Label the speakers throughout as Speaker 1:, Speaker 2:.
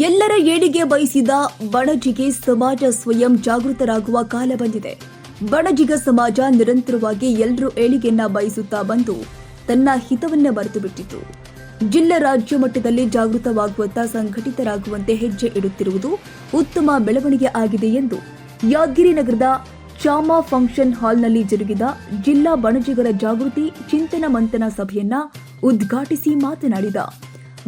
Speaker 1: ಎಲ್ಲರ ಏಳಿಗೆ ಬಯಸಿದ ಬಣಜಿಗೆ ಸಮಾಜ ಸ್ವಯಂ ಜಾಗೃತರಾಗುವ ಕಾಲ ಬಂದಿದೆ. ಬಣಜಿಗ ಸಮಾಜ ನಿರಂತರವಾಗಿ ಎಲ್ಲರೂ ಏಳಿಗೆಯನ್ನ ಬಯಸುತ್ತಾ ಬಂದು ತನ್ನ ಹಿತವನ್ನ ಮರೆತು ಬಿಟ್ಟಿತು ಜಿಲ್ಲಾ ರಾಜ್ಯ ಮಟ್ಟದಲ್ಲಿ ಜಾಗೃತವಾಗುವತ್ತ ಸಂಘಟಿತರಾಗುವಂತೆ ಹೆಜ್ಜೆ ಇಡುತ್ತಿರುವುದು ಉತ್ತಮ ಬೆಳವಣಿಗೆ ಆಗಿದೆ ಎಂದು ಯಾದಗಿರಿ ನಗರದ ಚಾಮಾ ಫಂಕ್ಷನ್ ಹಾಲ್ನಲ್ಲಿ ಜರುಗಿದ ಜಿಲ್ಲಾ ಬಣಜಿಗರ ಜಾಗೃತಿ ಚಿಂತನ ಮಂಥನ ಸಭೆಯನ್ನ ಉದ್ಘಾಟಿಸಿ ಮಾತನಾಡಿದ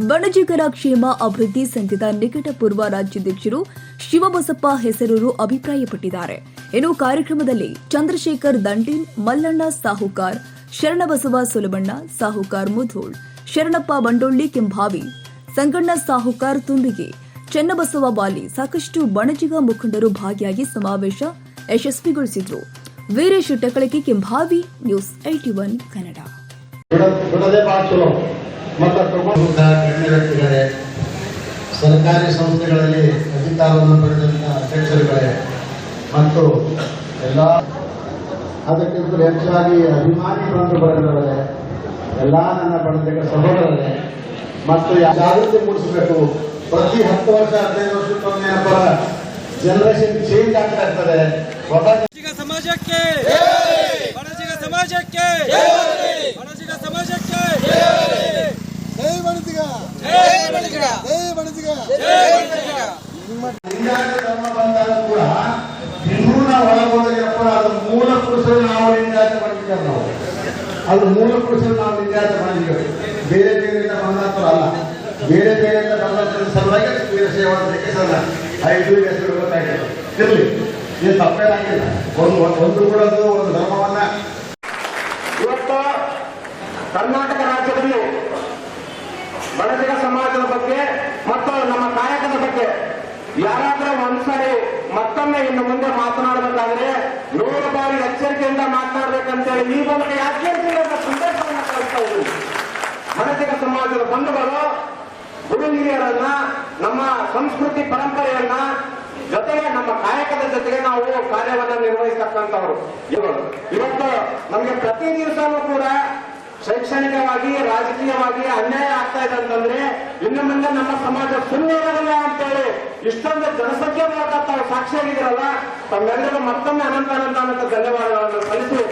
Speaker 1: ಬಣಜಿಗರ ಕ್ಷೇಮ ಅಭಿವೃದ್ಧಿ ಸಂಘದ ನಿಕಟಪೂರ್ವ ರಾಜ್ಯಾಧ್ಯಕ್ಷರು ಶಿವಬಸಪ್ಪ ಹೆಸರೂರು ಅಭಿಪ್ರಾಯಪಟ್ಟಿದ್ದಾರೆ. ಇನ್ನು ಕಾರ್ಯಕ್ರಮದಲ್ಲಿ ಚಂದ್ರಶೇಖರ್ ದಂಡಿನ್ ಮಲ್ಲಣ್ಣ ಸಾಹುಕಾರ್, ಶರಣಬಸವ ಸುಲಭಣ್ಣ, ಸಾಹುಕಾರ್ ಮುಧೋಳ್, ಶರಣಪ್ಪ ಬಂಡೊಳ್ಳಿ ಕೆಂಭಾವಿ, ಸಂಗಣ್ಣ ಸಾಹುಕಾರ್ ತುಂಬಿಗೆ, ಚೆನ್ನಬಸವ ಬಾಲಿ ಸಾಕಷ್ಟು ಬಣಜಿಗ ಮುಖಂಡರು ಭಾಗಿಯಾಗಿ ಸಮಾವೇಶ ಯಶಸ್ವಿಗೊಳಿಸಿದ್ರು. Veeresh Takalaki Kembhavi, news eighty one Kannada.
Speaker 2: ಮತ್ತು ಸರ್ಕಾರಿ ಸಂಸ್ಥೆಗಳಲ್ಲಿ ಅಧಿಕಾರವನ್ನು ಪಡೆದಂಥ ಅಧ್ಯಕ್ಷರುಗಳೇ ಮತ್ತು ಎಲ್ಲ ಅದಕ್ಕಿಂತ ಹೆಚ್ಚಾಗಿ ಅಭಿಮಾನಿ ಬಂಧು ಬರೆದವರೇ ಎಲ್ಲ ನನ್ನ ಬಳಗ ಸಹೋದರರೇ ಮತ್ತು ಜಾಗೃತಿ ಮೂಡಿಸಬೇಕು. ಪ್ರತಿ ಹತ್ತು ವರ್ಷ ಹದಿನೈದು ವರ್ಷಕ್ಕೊಮ್ಮೆ ಜನರೇಷನ್ ಚೇಂಜ್ ಆಗ್ತಾ ಇರ್ತದೆ.
Speaker 3: ಸಮಾಜಕ್ಕೆ ಸಮಾಜಕ್ಕೆ ಸಮಾಜಕ್ಕೆ.
Speaker 4: ಜೈ ಬಣಸಿಗ
Speaker 3: ಜೈ ಬಣಸಿಗ
Speaker 4: ಜೈ
Speaker 2: ಲಿಂಗಾಯತ ಧರ್ಮ ಬಂದಾಗ ಕೂಡ ಅದು ಮೂಲ ಪುರುಷರು ನಾವು ಲಿಂಗಾಯತ ಮಾಡಿದ್ದೇವೆ ನಾವು ಅದು ಮೂಲ ಪುರುಷರು ನಾವು ಲಿಂಗಾಯತ ಮಾಡಿದ್ದೇವೆ ಬೇರೆ ಬೇರೆಯಿಂದ ಬಂದಂತರು ಅಲ್ಲ ಬೇರೆ ಬೇರೆಯಿಂದ ಬಂದಂತರ ಸಲುವಾಗಿ ವೀರ ಸೇವಾದಕ್ಕೆ ಸಲ್ಲ ಐದು ಹೆಸರು ಗೊತ್ತಾಗಿದೆ ಇರಲಿ ಇದು ತಪ್ಪೇನಾಗಿಲ್ಲ ಒಂದು ಒಂದು ಕೂಡ ಒಂದು ಧರ್ಮವನ್ನ
Speaker 5: ಇವತ್ತು ಕರ್ನಾಟಕ ಬಡಜಿಗ ಸಮಾಜದ ಬಗ್ಗೆ ಮತ್ತು ನಮ್ಮ ನಾಯಕನ ಬಗ್ಗೆ ಯಾರಾದರೂ ಒಂದ್ಸರಿ ಮತ್ತೊಮ್ಮೆ ಇನ್ನು ಮುಂದೆ ಮಾತನಾಡಬೇಕಾದ್ರೆ ನೂರು ಬಾರಿ ಎಚ್ಚರಿಕೆಯಿಂದ ಮಾತನಾಡಬೇಕಂತೇಳಿ ಈ ಯಾಕೆ ಜಿಲ್ಲೆಯ ಸಂದೇಶವನ್ನು ಕಳಿಸ್ತಾ ಇದ್ದೀನಿ. ಬಡಜಿಗ ಸಮಾಜದ ಬಂಧುಗಳು, ಗುರು ಹಿರಿಯರನ್ನ, ನಮ್ಮ ಸಂಸ್ಕೃತಿ ಪರಂಪರೆಯನ್ನ, ಜೊತೆಗೆ ನಮ್ಮ ಕಾಯಕದ ಜೊತೆಗೆ ನಾವು ಕಾರ್ಯವನ್ನ ನಿರ್ವಹಿಸ್ತಕ್ಕಂಥವ್ರು. ಇವತ್ತು ನಮಗೆ ಪ್ರತಿ ದಿವಸನೂ ಕೂಡ ಶೈಕ್ಷಣಿಕವಾಗಿ, ರಾಜಕೀಯವಾಗಿ ಅನ್ಯಾಯ ಆಗ್ತಾ ಇದೆ ಅಂತಂದ್ರೆ, ಇನ್ನು ಮುಂದೆ ನಮ್ಮ ಸಮಾಜ ಸುಮ್ಮನೆ ಇರೋದಿಲ್ಲ ಅಂತೇಳಿ ಇಷ್ಟೊಂದು ಜನಸಂಖ್ಯೆ ಮೂಲಕ ತಾವು ಸಾಕ್ಷಿಯಾಗಿದ್ದೀರಲ್ಲ ತಮ್ಮೆಲ್ಲರಿಗೂ ಮತ್ತೊಮ್ಮೆ ಅನಂತ ಅನಂತ ಧನ್ಯವಾದಗಳನ್ನು ಕಲಿಸಿ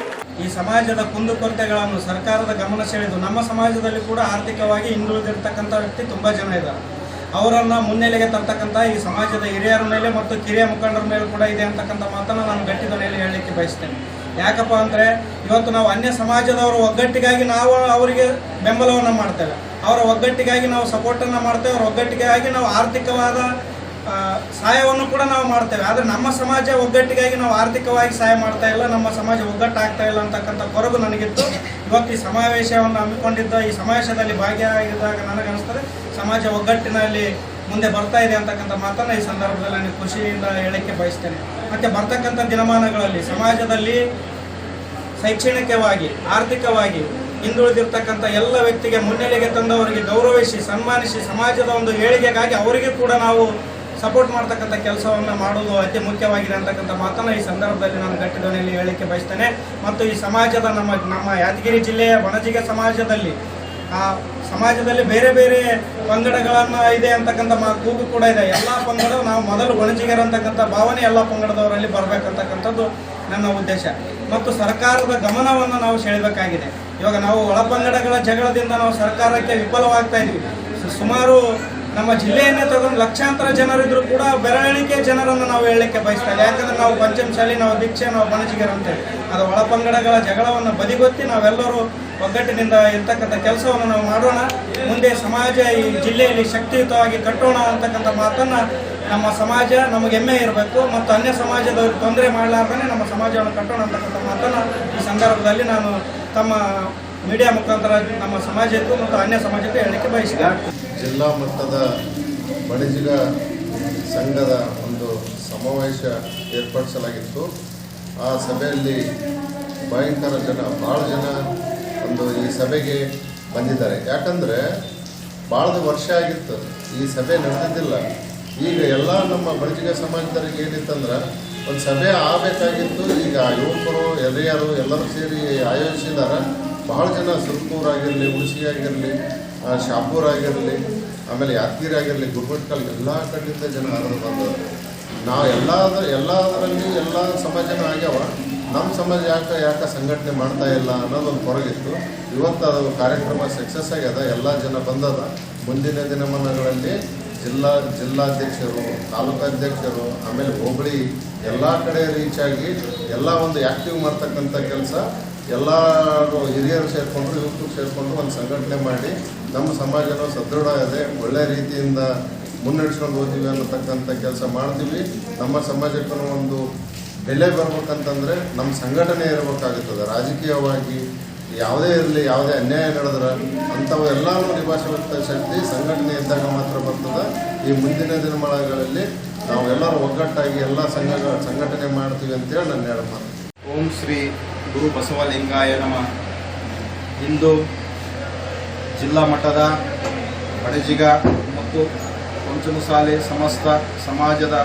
Speaker 3: ಈ ಸಮಾಜದ ಕುಂದುಕೊರತೆಗಳನ್ನು ಸರ್ಕಾರದ ಗಮನ ಸೆಳೆದು ನಮ್ಮ ಸಮಾಜದಲ್ಲಿ ಕೂಡ ಆರ್ಥಿಕವಾಗಿ ಹಿಂದುಳಿದಿರ್ತಕ್ಕಂಥ ವ್ಯಕ್ತಿ ತುಂಬಾ ಜನ ಇದ್ದಾರೆ. ಅವರನ್ನ ಮುನ್ನೆಲೆಗೆ ತರ್ತಕ್ಕಂಥ ಈ ಸಮಾಜದ ಹಿರಿಯರ ಮೇಲೆ ಮತ್ತು ಕಿರಿಯ ಮುಖಂಡರ ಮೇಲೆ ಕೂಡ ಇದೆ ಅಂತಕ್ಕಂಥ ಮಾತನ್ನ ನಾನು ಗಟ್ಟಿ ಮೇಲೆ ಹೇಳಲಿಕ್ಕೆ ಬಯಸ್ತೇನೆ. ಯಾಕಪ್ಪ ಅಂದರೆ ಇವತ್ತು ನಾವು ಅನ್ಯ ಸಮಾಜದವರ ಒಗ್ಗಟ್ಟಿಗಾಗಿ ನಾವು ಅವರಿಗೆ ಬೆಂಬಲವನ್ನು ಮಾಡ್ತೇವೆ. ಅವರ ಒಗ್ಗಟ್ಟಿಗಾಗಿ ನಾವು ಸಪೋರ್ಟನ್ನು ಮಾಡ್ತೇವೆ. ಅವ್ರ ಒಗ್ಗಟ್ಟಿಗಾಗಿ ನಾವು ಆರ್ಥಿಕವಾದ ಸಹಾಯವನ್ನು ಕೂಡ ನಾವು ಮಾಡ್ತೇವೆ. ಆದರೆ ನಮ್ಮ ಸಮಾಜ ಒಗ್ಗಟ್ಟಿಗಾಗಿ ನಾವು ಆರ್ಥಿಕವಾಗಿ ಸಹಾಯ ಮಾಡ್ತಾ ಇಲ್ಲ. ನಮ್ಮ ಸಮಾಜ ಒಗ್ಗಟ್ಟಾಗ್ತಾ ಇಲ್ಲ ಅಂತಕ್ಕಂಥ ಕೊರಗು ನನಗಿತ್ತು. ಇವತ್ತು ಈ ಸಮಾವೇಶವನ್ನು ಹಮ್ಮಿಕೊಂಡಿದ್ದ, ಈ ಸಮಾವೇಶದಲ್ಲಿ ಭಾಗಿಯಾಗಿದ್ದಾಗ ನನಗನ್ನಿಸ್ತದೆ ಸಮಾಜ ಒಗ್ಗಟ್ಟಿನಲ್ಲಿ ಮುಂದೆ ಬರ್ತಾ ಇದೆ ಅಂತಕ್ಕಂಥ ಮಾತನ್ನು ಈ ಸಂದರ್ಭದಲ್ಲಿ ನಾನು ಖುಷಿಯಿಂದ ಹೇಳಕ್ಕೆ ಬಯಸ್ತೇನೆ. ಮತ್ತೆ ಬರ್ತಕ್ಕಂಥ ದಿನಮಾನಗಳಲ್ಲಿ ಸಮಾಜದಲ್ಲಿ ಶೈಕ್ಷಣಿಕವಾಗಿ, ಆರ್ಥಿಕವಾಗಿ ಹಿಂದುಳಿದಿರ್ತಕ್ಕಂಥ ಎಲ್ಲ ವ್ಯಕ್ತಿಗೆ ಮುನ್ನೆಲೆಗೆ ತಂದವರಿಗೆ ಗೌರವಿಸಿ, ಸನ್ಮಾನಿಸಿ ಸಮಾಜದ ಒಂದು ಏಳಿಗೆಗಾಗಿ ಅವರಿಗೆ ಕೂಡ ನಾವು ಸಪೋರ್ಟ್ ಮಾಡ್ತಕ್ಕಂಥ ಕೆಲಸವನ್ನು ಮಾಡುವುದು ಅತಿ ಮುಖ್ಯವಾಗಿದೆ ಅಂತಕ್ಕಂಥ ಮಾತನ್ನು ಈ ಸಂದರ್ಭದಲ್ಲಿ ನಾನು ಗಟ್ಟಿ ಧ್ವನಿಯಲ್ಲಿ ಹೇಳಲಿಕ್ಕೆ ಬಯಸ್ತೇನೆ. ಮತ್ತು ಈ ಸಮಾಜದ ನಮ್ಮ ನಮ್ಮ ಯಾದಗಿರಿ ಜಿಲ್ಲೆಯ ವಣಜಿಗೆ ಸಮಾಜದಲ್ಲಿ ಆ ಸಮಾಜದಲ್ಲಿ ಬೇರೆ ಬೇರೆ ಪಂಗಡಗಳನ್ನು ಇದೆ ಅಂತಕ್ಕಂಥ ಮಾ ಕೂಗು ಕೂಡ ಇದೆ. ಎಲ್ಲ ಪಂಗಡ ನಾವು ಮೊದಲು ಒಣಜಿಗರಂತಕ್ಕಂಥ ಭಾವನೆ ಎಲ್ಲ ಪಂಗಡದವರಲ್ಲಿ ಬರಬೇಕಂತಕ್ಕಂಥದ್ದು ನನ್ನ ಉದ್ದೇಶ. ಮತ್ತು ಸರ್ಕಾರದ ಗಮನವನ್ನು ನಾವು ಸೆಳೆಯಬೇಕಾಗಿದೆ ಇವಾಗ ನಾವು ಒಳಪಂಗಡಗಳ ಜಗಳದಿಂದ ನಾವು ಸರ್ಕಾರಕ್ಕೆ ವಿಫಲವಾಗ್ತಾ ಇದ್ವಿ. ಸುಮಾರು ನಮ್ಮ ಜಿಲ್ಲೆಯನ್ನೇ ತಗೊಂಡು ಲಕ್ಷಾಂತರ ಜನರಿದ್ರು ಕೂಡ ಬೆರಳಿಕೆ ಜನರನ್ನು ನಾವು ಹೇಳಲಿಕ್ಕೆ ಬಯಸ್ತಾ ಇಲ್ಲ. ಯಾಕಂದ್ರೆ ನಾವು ಪಂಚಮಶಾಲಿ ನಾವು ದೀಕ್ಷೆ ನಾವು ಬಣಜಿಗರು ಅಂತೇಳಿ ಅದು ಒಳಪಂಗಡಗಳ ಜಗಳವನ್ನು ಬದಿಗೊತ್ತಿ ನಾವೆಲ್ಲರೂ ಒಗ್ಗಟ್ಟಿನಿಂದ ಇರ್ತಕ್ಕಂಥ ಕೆಲಸವನ್ನು ನಾವು ಮಾಡೋಣ. ಮುಂದೆ ಸಮಾಜ ಈ ಜಿಲ್ಲೆಯಲ್ಲಿ ಶಕ್ತಿಯುತವಾಗಿ ಕಟ್ಟೋಣ ಅಂತಕ್ಕಂಥ ಮಾತನ್ನು ನಮ್ಮ ಸಮಾಜ ನಮಗೆ ಹೆಮ್ಮೆ ಇರಬೇಕು ಮತ್ತು ಅನ್ಯ ಸಮಾಜದವ್ರಿಗೆ ತೊಂದರೆ ಮಾಡಲಾರ್ದೇ ನಮ್ಮ ಸಮಾಜವನ್ನು ಕಟ್ಟೋಣ ಅಂತಕ್ಕಂಥ ಮಾತನ್ನು ಈ ಸಂದರ್ಭದಲ್ಲಿ ನಾನು ತಮ್ಮ ಮೀಡಿಯಾ ಮುಖಾಂತರ ನಮ್ಮ ಸಮಾಜಕ್ಕೂ ಮತ್ತು ಅನ್ಯ ಸಮಾಜಕ್ಕೂ ಹೇಳಲಿಕ್ಕೆ ಬಯಸಿದೆ
Speaker 6: ಜಿಲ್ಲಾ ಮಟ್ಟದ ಬಡಿಸಿದ ಸಂಘದ ಒಂದು ಸಮಾವೇಶ ಏರ್ಪಡಿಸಲಾಗಿತ್ತು. ಆ ಸಭೆಯಲ್ಲಿ ಭಯಂಕರ ಜನ ಭಾಳ ಜನ ಒಂದು ಈ ಸಭೆಗೆ ಬಂದಿದ್ದಾರೆ. ಯಾಕಂದರೆ ಭಾಳ ವರ್ಷ ಆಗಿತ್ತು. ಈ ಸಭೆ ನಡೆದಿದ್ದಿಲ್ಲ. ಈಗ ಎಲ್ಲ ನಮ್ಮ ಬಣಿಜಿಗ ಸಮಾಜದವ್ರಿಗೆ ಏನಿತ್ತಂದ್ರೆ, ಒಂದು ಸಭೆ ಆಗಬೇಕಾಗಿತ್ತು. ಈಗ ಯುವಕರು, ಹಿರಿಯರು ಎಲ್ಲರೂ ಸೇರಿ ಆಯೋಜಿಸಿದ್ದಾರೆ. ಭಾಳ ಜನ ಸುರ್ಪೂರ್ ಆಗಿರಲಿ ಉಳಿಸಿ ಆಗಿರಲಿ ಶಾಪೂರ್ ಆಗಿರಲಿ ಆಮೇಲೆ ಯಾದಗಿರಿ ಆಗಿರಲಿ ಗುರುಮಟ್ಕಲ್ ಎಲ್ಲ ಕಡೆಯಿಂದ ಜನ ಹರಿದು ಬಂದವರು. ನಾವು ಎಲ್ಲಾದ್ರ ಎಲ್ಲದರಲ್ಲಿ ಎಲ್ಲ ಸಮಾಜನೂ ಆಗ್ಯಾವ. ನಮ್ಮ ಸಮಾಜ ಯಾಕೆ ಯಾಕೆ ಸಂಘಟನೆ ಮಾಡ್ತಾ ಇಲ್ಲ ಅನ್ನೋದೊಂದು ಹೊರಗಿತ್ತು ಇವತ್ತು ಅದು ಕಾರ್ಯಕ್ರಮ ಸಕ್ಸಸ್ ಆಗ್ಯದ ಎಲ್ಲ ಜನ ಬಂದದ. ಮುಂದಿನ ದಿನಮಾನಗಳಲ್ಲಿ ಜಿಲ್ಲಾ, ಜಿಲ್ಲಾಧ್ಯಕ್ಷರು, ತಾಲೂಕಾಧ್ಯಕ್ಷರು, ಆಮೇಲೆ ಹೋಬಳಿ ಎಲ್ಲ ಕಡೆ ರೀಚ್ ಆಗಿ ಎಲ್ಲ ಒಂದು ಆ್ಯಕ್ಟಿವ್ ಮಾಡ್ತಕ್ಕಂಥ ಕೆಲಸ ಎಲ್ಲರೂ ಹಿರಿಯರು ಸೇರಿಕೊಂಡು ಯುವಕರು ಸೇರಿಕೊಂಡು ಒಂದು ಸಂಘಟನೆ ಮಾಡಿ ನಮ್ಮ ಸಮಾಜನೂ ಸದೃಢ ಇದೆ ಒಳ್ಳೆ ರೀತಿಯಿಂದ ಮುನ್ನಡೆಸ್ಕೊಂಡು ಹೋಗ್ತೀವಿ ಅನ್ನತಕ್ಕಂಥ ಕೆಲಸ ಮಾಡ್ತೀವಿ ನಮ್ಮ ಸಮಾಜಕ್ಕೂ ಒಂದು ಬೆಲೆ ಬರ್ಬೇಕಂತಂದರೆ ನಮ್ಮ ಸಂಘಟನೆ ಇರಬೇಕಾಗುತ್ತದೆ ರಾಜಕೀಯವಾಗಿ ಯಾವುದೇ ಇರಲಿ, ಯಾವುದೇ ಅನ್ಯಾಯ ನಡೆದ್ರೆ ಅಂಥವು ಎಲ್ಲರೂ ನಿಭಾಯಿಸುವಂಥ ಶಕ್ತಿ ಸಂಘಟನೆ ಇದ್ದಾಗ ಮಾತ್ರ ಬರ್ತದೆ. ಈ ಮುಂದಿನ ದಿನಮಾನಗಳಲ್ಲಿ ನಾವು ಎಲ್ಲರೂ ಒಗ್ಗಟ್ಟಾಗಿ ಎಲ್ಲ ಸಂಘಗಳ ಸಂಘಟನೆ ಮಾಡ್ತೀವಿ ಅಂತೇಳಿ ನಾನು ಹೇಳ
Speaker 7: ಓಂ ಶ್ರೀ ಗುರು ಬಸವಲಿಂಗಾಯ ನಮಃ. ಇಂದು ಜಿಲ್ಲಾ ಮಟ್ಟದ ಬಡಜಿಗ ಮತ್ತು ಪಂಚಮಸಾಲೆ ಸಮಸ್ತ ಸಮಾಜದ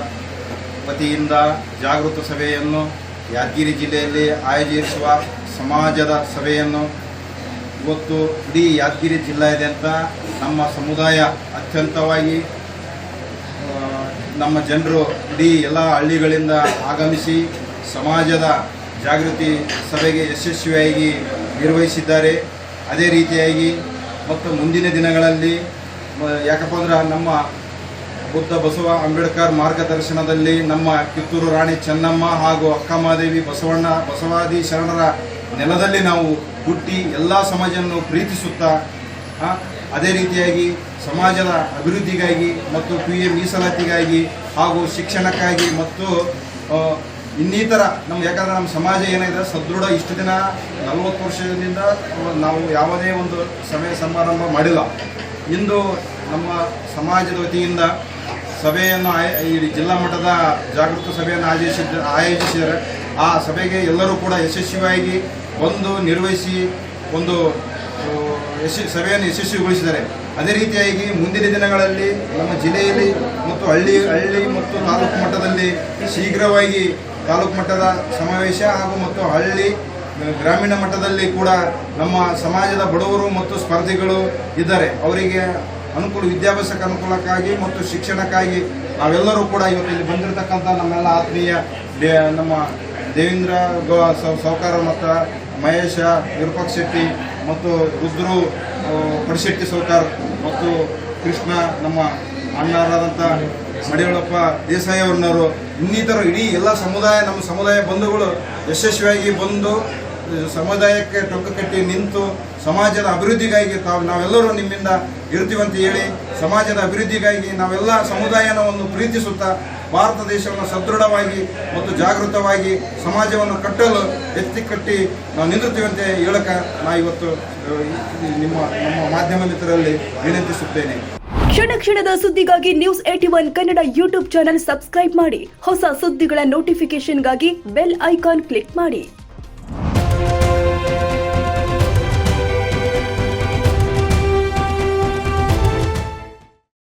Speaker 7: ವತಿಯಿಂದ ಜಾಗೃತ ಸಭೆಯನ್ನು ಯಾದಗಿರಿ ಜಿಲ್ಲೆಯಲ್ಲಿ ಆಯೋಜಿಸುವ ಸಮಾಜದ ಸಭೆಯನ್ನು ಇವತ್ತು ಇಡೀ ಯಾದಗಿರಿ ಜಿಲ್ಲೆಯಾದ್ಯಂತ ನಮ್ಮ ಸಮುದಾಯ ಅತ್ಯಂತವಾಗಿ ನಮ್ಮ ಜನರು ಇಡೀ ಎಲ್ಲ ಹಳ್ಳಿಗಳಿಂದ ಆಗಮಿಸಿ ಸಮಾಜದ ಜಾಗೃತಿ ಸಭೆಗೆ ಯಶಸ್ವಿಯಾಗಿ ನಿರ್ವಹಿಸಿದ್ದಾರೆ. ಅದೇ ರೀತಿಯಾಗಿ ಮತ್ತು ಮುಂದಿನ ದಿನಗಳಲ್ಲಿ ಯಾಕಪ್ಪ ಅಂದ್ರೆ ನಮ್ಮ ಬುದ್ಧ ಬಸವ ಅಂಬೇಡ್ಕರ್ ಮಾರ್ಗದರ್ಶನದಲ್ಲಿ ನಮ್ಮ ಕಿತ್ತೂರು ರಾಣಿ ಚೆನ್ನಮ್ಮ ಹಾಗೂ ಅಕ್ಕಮಹಾದೇವಿ ಬಸವಣ್ಣ ಬಸವಾದಿ ಶರಣರ ನೆಲದಲ್ಲಿ ನಾವು ಹುಟ್ಟಿ ಎಲ್ಲ ಸಮಾಜವನ್ನು ಪ್ರೀತಿಸುತ್ತಾ ಅದೇ ರೀತಿಯಾಗಿ ಸಮಾಜದ ಅಭಿವೃದ್ಧಿಗಾಗಿ ಮತ್ತು ಪಿ ಎ ಮೀಸಲಾತಿಗಾಗಿ ಹಾಗೂ ಶಿಕ್ಷಣಕ್ಕಾಗಿ ಮತ್ತು ಇನ್ನಿತರ ನಮ್ಮ ಯಾಕಂದರೆ ನಮ್ಮ ಸಮಾಜ ಏನಿದೆ, ಸದೃಢ ಇಷ್ಟು ದಿನ ನಲವತ್ತು ವರ್ಷದಿಂದ ನಾವು ಯಾವುದೇ ಒಂದು ಸಮಯ ಸಮಾರಂಭ ಮಾಡಿಲ್ಲ. ಇಂದು ನಮ್ಮ ಸಮಾಜದ ವತಿಯಿಂದ ಸಭೆಯನ್ನು ಈ ಜಿಲ್ಲಾ ಮಟ್ಟದ ಜಾಗೃತ ಸಭೆಯನ್ನು ಆಯೋಜಿಸಿದ ಆಯೋಜಿಸಿದರೆ ಆ ಸಭೆಗೆ ಎಲ್ಲರೂ ಕೂಡ ಯಶಸ್ವಿಯಾಗಿ ಬಂದು ನಿರ್ವಹಿಸಿ, ಒಂದು ಯಶ, ಸಭೆಯನ್ನು ಯಶಸ್ವಿಗೊಳಿಸಿದ್ದಾರೆ ಅದೇ ರೀತಿಯಾಗಿ ಮುಂದಿನ ದಿನಗಳಲ್ಲಿ ನಮ್ಮ ಜಿಲ್ಲೆಯಲ್ಲಿ ಮತ್ತು ಹಳ್ಳಿ ಹಳ್ಳಿ ಮತ್ತು ತಾಲೂಕು ಮಟ್ಟದಲ್ಲಿ ಶೀಘ್ರವಾಗಿ ತಾಲೂಕು ಮಟ್ಟದ ಸಮಾವೇಶ ಹಾಗೂ ಮತ್ತು ಹಳ್ಳಿ ಗ್ರಾಮೀಣ ಮಟ್ಟದಲ್ಲಿ ಕೂಡ ನಮ್ಮ ಸಮಾಜದ ಬಡವರು ಮತ್ತು ಸ್ಪರ್ಧಿಗಳು ಇದ್ದಾರೆ. ಅವರಿಗೆ ಅನುಕೂಲ ವಿದ್ಯಾಭ್ಯಾಸಕ್ಕೆ ಅನುಕೂಲಕ್ಕಾಗಿ ಮತ್ತು ಶಿಕ್ಷಣಕ್ಕಾಗಿ ನಾವೆಲ್ಲರೂ ಕೂಡ ಇವತ್ತು ಇಲ್ಲಿ ಬಂದಿರತಕ್ಕಂಥ ನಮ್ಮೆಲ್ಲ ಆತ್ಮೀಯ ದೇ- ನಮ್ಮ ದೇವೇಂದ್ರ ಗೋ ಸೌ- ಸಾವ್ಕಾರ ಮತ್ತು ಮಹೇಶ, ವಿರೂಪಾಕ್ಷ ಶೆಟ್ಟಿ ಮತ್ತು ರುದ್ರು ಪಡಿಶೆಟ್ಟಿ ಸೌಕಾರ್ ಮತ್ತು ಕೃಷ್ಣ, ನಮ್ಮ ಅಣ್ಣರಾದಂಥ ಮಡಿಯೊಳಪ್ಪ ದೇಸಾಯಿ ಅವ್ರನ್ನವರು ಇನ್ನಿತರ ಇಡೀ ಎಲ್ಲ ಸಮುದಾಯ, ನಮ್ಮ ಸಮುದಾಯ ಬಂಧುಗಳು ಯಶಸ್ವಿಯಾಗಿ ಬಂದು ಸಮುದಾಯಕ್ಕೆ ಟೊಕ್ಕ ಕಟ್ಟಿ ನಿಂತು ಸಮಾಜದ ಅಭಿವೃದ್ಧಿಗಾಗಿ ತಾವು ನಾವೆಲ್ಲರೂ ನಿಮ್ಮಿಂದ ಇರ್ತೀವಂತ ಹೇಳಿ ಸಮಾಜದ ಅಭಿವೃದ್ಧಿಗಾಗಿ ನಾವೆಲ್ಲ ಸಮುದಾಯನ ಒಂದು ಪ್ರೀತಿಸುತ್ತಾ ಭಾರತ ದೇಶವನ್ನು ಸದೃಢವಾಗಿ ಮತ್ತು ಜಾಗೃತವಾಗಿ ಸಮಾಜವನ್ನು ಕಟ್ಟಲು ಎತ್ತಿ ಕಟ್ಟಿ ನಾವು ನಿಂದಿರ್ತೀವಂತೆ ಹೇಳಕ ನಾ ಇವತ್ತು ನಿಮ್ಮ, ನಮ್ಮ ಮಾಧ್ಯಮ ಮಿತ್ರರಲ್ಲಿ ವಿನಂತಿಸುತ್ತೇನೆ.
Speaker 1: ಕ್ಷಣ ಕ್ಷಣದ ಸುದ್ದಿಗಾಗಿ news eighty one Kannada YouTube channel subscribe ಮಾಡಿ. ಹೊಸ ಸುದ್ದಿಗಳ ನೋಟಿಫಿಕೇಶನ್ಗಾಗಿ ಬೆಲ್ ಐಕಾನ್ ಕ್ಲಿಕ್ ಮಾಡಿ.